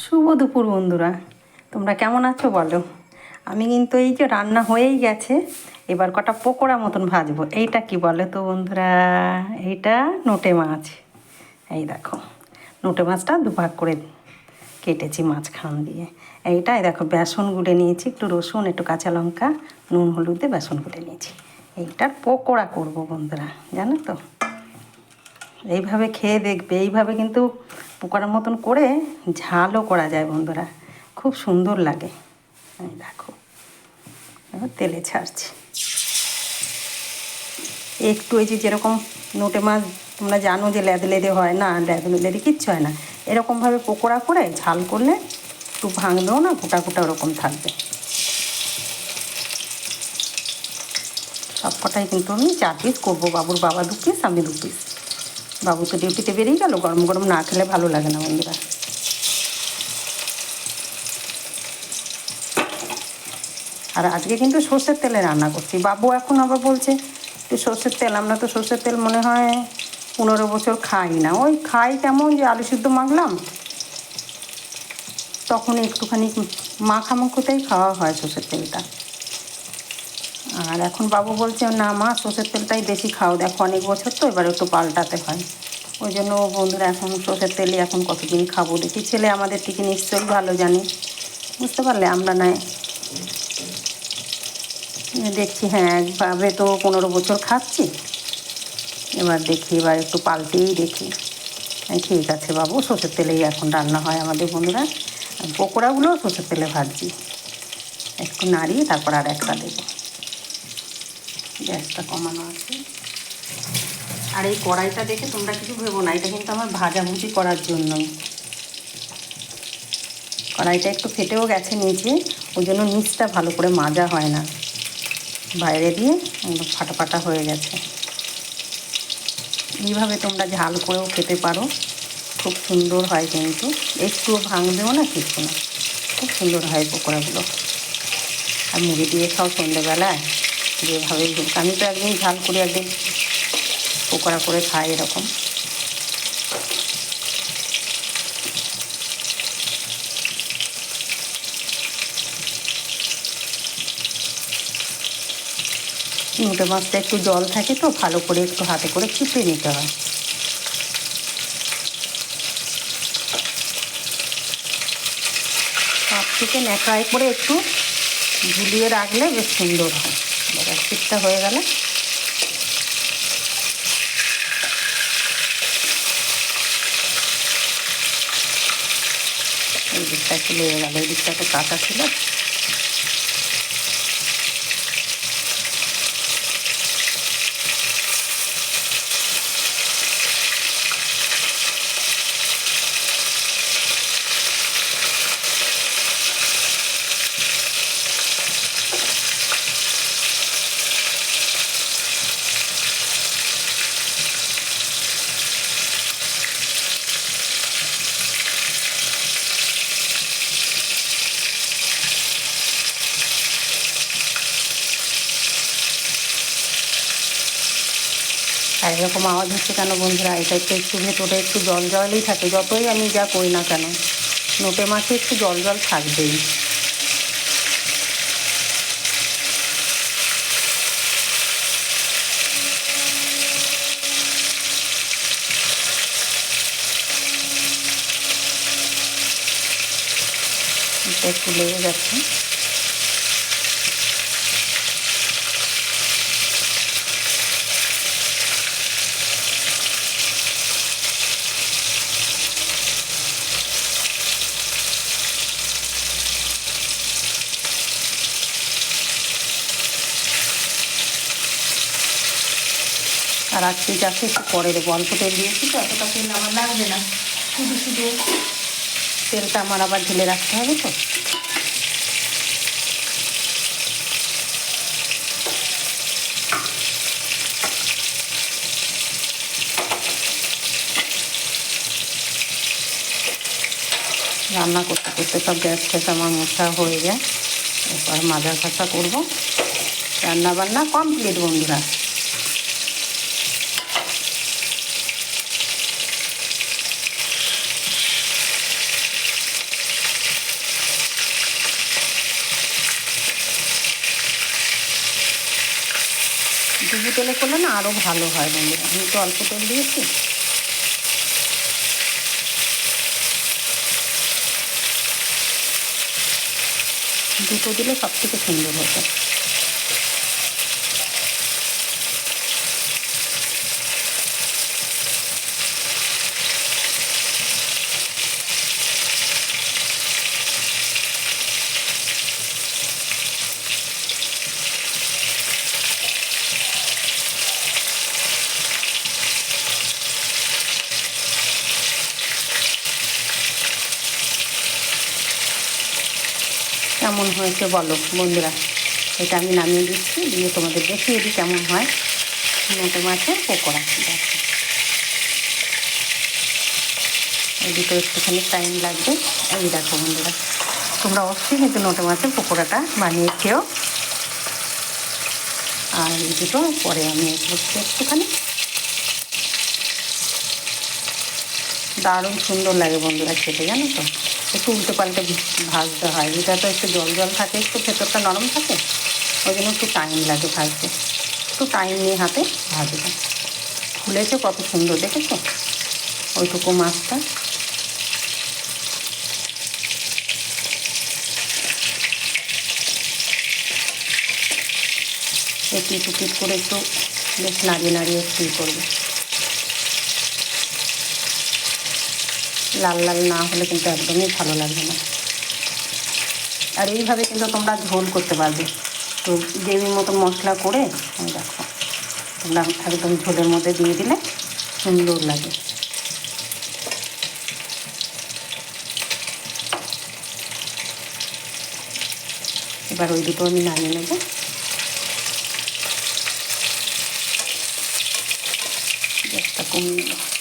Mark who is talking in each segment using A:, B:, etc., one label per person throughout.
A: শুভ দুপুর বন্ধুরা। তোমরা কেমন আছো বলো? আমি কিন্তু এই যে রান্না হয়েই গেছে, এবার কটা পকোড়া মতন ভাজবো। এইটা কি বলে তো বন্ধুরা? এইটা নোটে মাছ। এই দেখো, নোটে মাছটা দুভাগ করে কেটেছি মাঝখান দিয়ে। এইটা, এই দেখো, বেসন গুলে নিয়েছি, একটু রসুন, একটু কাঁচা লঙ্কা, নুন, হলুদ বেসন গুলে নিয়েছি। এইটার পকোড়া করব বন্ধুরা, জানো তো? এইভাবে খেয়ে দেখবে, এইভাবে কিন্তু পোকার মতন করে ঝালও করা যায় বন্ধুরা। খুব সুন্দর লাগে। এই দেখো। তেলে ছাড়ছি। একটু এই যে যেরকম নোটে মাছ তোমরা জানো যে লেদে লেদে হয় না, লেদে লেদে কিচ্ছু হয় না। এরকমভাবে পকোড়া করে ঝাল করলে একটু ভাঙলেও না গোটা গোটা ওরকম থাকবে। সব কটাই কিন্তু আমি চার পিস করব, বাবুর বাবা দু পিস আমি দু পিস বাবু তো ডিউটিতে বেরিয়ে গেল, গরম গরম না খেলে ভালো লাগে না বন্ধুরা। আর আজকে কিন্তু সর্ষের তেলে রান্না করছি। বাবু এখন আবার বলছে যে সর্ষের তেল, আমরা তো সর্ষের তেল মনে হয় পনেরো বছর খাই না। ওই খাই কেমন যে আলু সিদ্ধ মাখলাম তখন একটুখানি মাখামাখোতেই খাওয়া হয় সর্ষের তেলটা। আর এখন বাবু বলছে না মা সর্ষের তেলটাই বেশি খাও। দেখো অনেক বছর তো এবার একটু পাল্টাতে হয়। ওই জন্য বন্ধুরা এখন সর্ষের তেলই এখন কতদিন খাব? দেখি ছেলে আমাদের থেকে নিশ্চয়ই ভালো জানে। বুঝতে পারলে আমরা নয় দেখছি হ্যাঁ একভাবে তো পনেরো বছর খাচ্ছি। এবার দেখি এবার একটু পাল্টেই দেখি। হ্যাঁ, ঠিক আছে বাবু সর্ষের তেলেই এখন রান্না হয় আমাদের বন্ধুরা। পকোড়াগুলোও সর্ষের তেলে ভাজছি। একটু নাড়িয়ে তারপর আর একটা দেবো। গ্যাসটা কমানো আছে। আর এই কড়াইটা দেখে তোমরা কিছু ভেবো না, এটা কিন্তু আমার ভাজাভুজি করার জন্য। কড়াইটা একটু ফেটেও গেছে নিচে, ওই জন্য নিচটা ভালো করে মাজা হয় না। বাইরে দিয়ে একদম ফাটা ফাটা হয়ে গেছে। এইভাবে তোমরা ঝাল করেও খেতে পারো। খুব সুন্দর হয় কিন্তু। একটুও ভাঙবেও না কিছু না। খুব সুন্দর হয় পকোড়াগুলো। আর মুড়ি দিয়ে খাও সন্ধ্যেবেলায়। যেভাবে আমি তো একদিন ঝাল করে একদিন পকোড়া করে খাই এরকম। নোটে মাছটা একটু জল থাকে তো, ভালো করে একটু হাতে করে চিপে নিতে হয়। সব থেকে ন্যাকড়ায় করে একটু ঝুলিয়ে রাখলে বেশ সুন্দর হয়। এবার শীতটা হয়ে গেলে এই দিকটা একটু লেগে গেল এই দিকটা তো কাঁচা ছিল। আর এরকম আওয়াজ হচ্ছে কেন বন্ধুরা? এটা একটু একটু ভেতরে একটু জল জলই থাকে। যতই আমি যা করি না কেন, নোটে মাছে একটু জল জল থাকবেই। এটা একটু লেগে যাচ্ছে। আর আজকে যাচ্ছে একটু পরে দেবো। অল্প তেল দিয়েছি তো, এতটা তেল আমার লাগবে না। শুধু শুধু তেলটা আমার আবার ঢেলে রাখতে হবে তো। রান্না করতে করতে সব গ্যাস ট্যাস আমার মশা হয়ে যায়। এরপর মাজা ঘষা করব। রান্না বান্না কমপ্লিট বন্ধুরা। তেলে করলে না আরও ভালো হয় বন্ধুরা। আমি তো অল্প তেল দিয়েছি। দুটো দিলে সব থেকে সুন্দর হতো। কেমন হয়েছে বলো, বন্ধুরা? এটা আমি নামিয়ে দিচ্ছি, দিয়ে তোমাদের দেখিয়ে দিই কেমন হয়। নোটে মাছের পকোড়া, দেখো। এই দুটো একটুখানি টাইম লাগবে। এই দেখো বন্ধুরা, তোমরা অবশ্যই কিন্তু নোটে মাছের পকোড়াটা বানিয়ে খেও। আর এই দুটো, পরে আমি করছি একটুখানি। দারুণ সুন্দর লাগে বন্ধুরা খেতে, জানো তো? একটু উল্টে পাল্টে ভাজতে হয়। এটা তো একটু জল জল থাকে, একটু ভেতরটা নরম থাকে, ওই জন্য একটু টাইম লাগে ভাজতে। একটু টাইম নিয়ে হাতে ভাজবে ফুলেছে কত সুন্দর, দেখেছ? ওইটুকু মাছটা। একটু টুকিট করে একটু বেশ নাড়িয়ে নাড়িয়ে একটু করবে। লাল লাল না হলে কিন্তু একদমই ভালো লাগবে না। আর এইভাবে কিন্তু তোমরা ঝোল করতে পারবে। তো গ্রেভি মতো মশলা করে দেখো, তোমরা একদম ঝোলের মধ্যে দিয়ে দিলে সুন্দর লাগে। এবার ওই দুটো আমি নামিয়ে নেব। গ্যাসটা কমিয়ে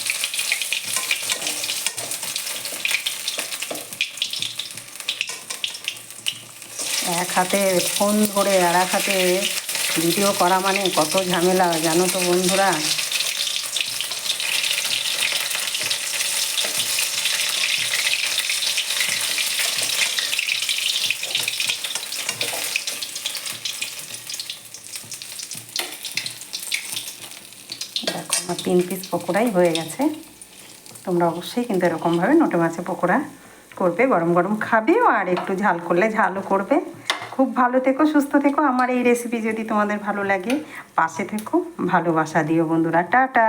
A: এক হাতে ফোন ধরে আর এক হাতে ভিডিও করা মানে কত ঝামেলা, জানো তো বন্ধুরা? দেখো, আমার তিন পিস পকোড়াই হয়ে গেছে। তোমরা অবশ্যই কিন্তু এরকমভাবে নোটে মাছের পকোড়া করবে, গরম গরম খাবেও আর একটু ঝাল করলে ঝালও করবে। খুব ভালো থেকো, সুস্থ থেকো। আমার এই রেসিপি যদি তোমাদের ভালো লাগে, পাশে থেকো, ভালোবাসা দিও বন্ধুরা। টাটা!